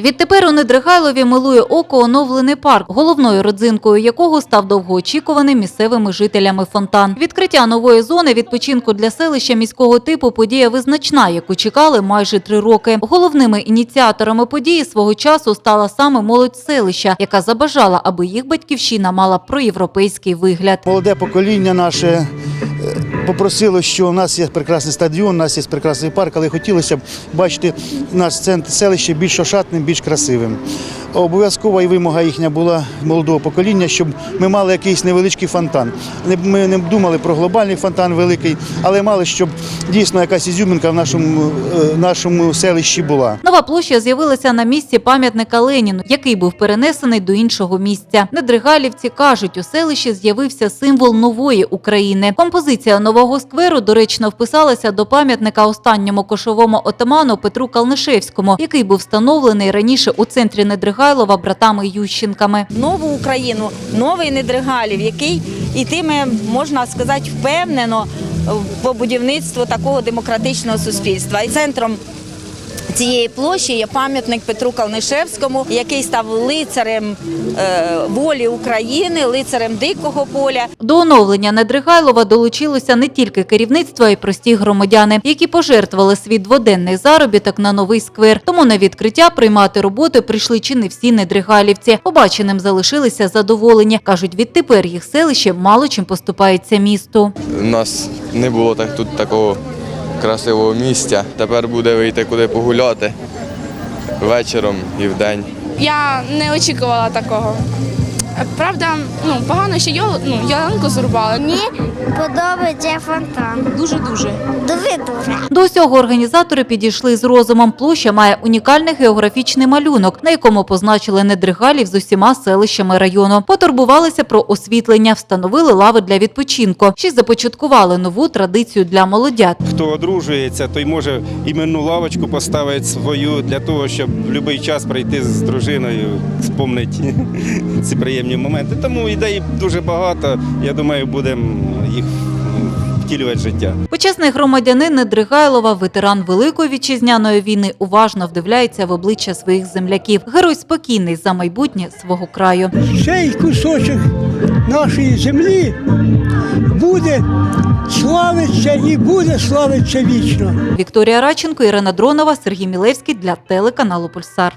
Відтепер у Недригайлові милує око оновлений парк, головною родзинкою якого став довгоочікуваний місцевими жителями фонтан. Відкриття нової зони відпочинку для селища міського типу подія визначна, яку чекали майже три роки. Головними ініціаторами події свого часу стала саме молодь селища, яка забажала, аби їх батьківщина мала проєвропейський вигляд. Молоде покоління наше попросило, що у нас є прекрасний стадіон, у нас є прекрасний парк, але хотілося б бачити наш центр селище більш ошатним, більш красивим. Обов'язкова і вимога їхня була молодого покоління, щоб ми мали якийсь невеличкий фонтан. Ми не думали про глобальний фонтан великий, але мали, щоб дійсно якась ізюминка в нашому, е, нашому селищі була. Нова площа з'явилася на місці пам'ятника Леніну, який був перенесений до іншого місця. Недригалівці кажуть, у селищі з'явився символ нової України. Композиція нового скверу доречно вписалася до пам'ятника останньому кошовому отаману Петру Калнишевському, який був встановлений раніше у центрі Недригайлова братами Ющенками. нову Україну, новий Недригалів, який ітиме, можна сказати, впевнено по будівництву такого демократичного суспільства. І центром цієї площі є пам'ятник Петру Калнишевському, який став лицарем е, волі України, лицарем дикого поля. До оновлення Недригайлова долучилося не тільки керівництво, а й прості громадяни, які пожертвували свій дводенний заробіток на новий сквер. Тому на відкриття приймати роботи прийшли чи не всі недригайлівці. Побаченим залишилися задоволені. кажуть, відтепер їх селище мало чим поступається місту. У нас не було так тут такого красивого місця. Тепер буде вийти куди погуляти вечором і вдень. Я не очікувала такого. Правда, ну погано, що йол, ну, ялинку зрубали. Мені подобається фонтан. Дуже дуже. Дуже дуже. До усього організатори підійшли з розумом. Площа має унікальний географічний малюнок, на якому позначили недригалів з усіма селищами району. Потурбувалися про освітлення, встановили лави для відпочинку. Ще й започаткували нову традицію для молодят. Хто одружується, той може іменну лавочку поставити свою для того, щоб в будь-який час прийти з дружиною, спомнити ці приємні моменти. Тому ідей дуже багато. Я думаю, будемо їх втілювати в життя. Почесний громадянин Недригайлова, ветеран Великої вітчизняної війни, уважно вдивляється в обличчя своїх земляків. Герой спокійний за майбутнє свого краю. цей кусочок нашої землі буде славитися і буде славитися вічно. Вікторія Радченко, Ірина Дронова, Сергій Мілевський для телеканалу Пульсар.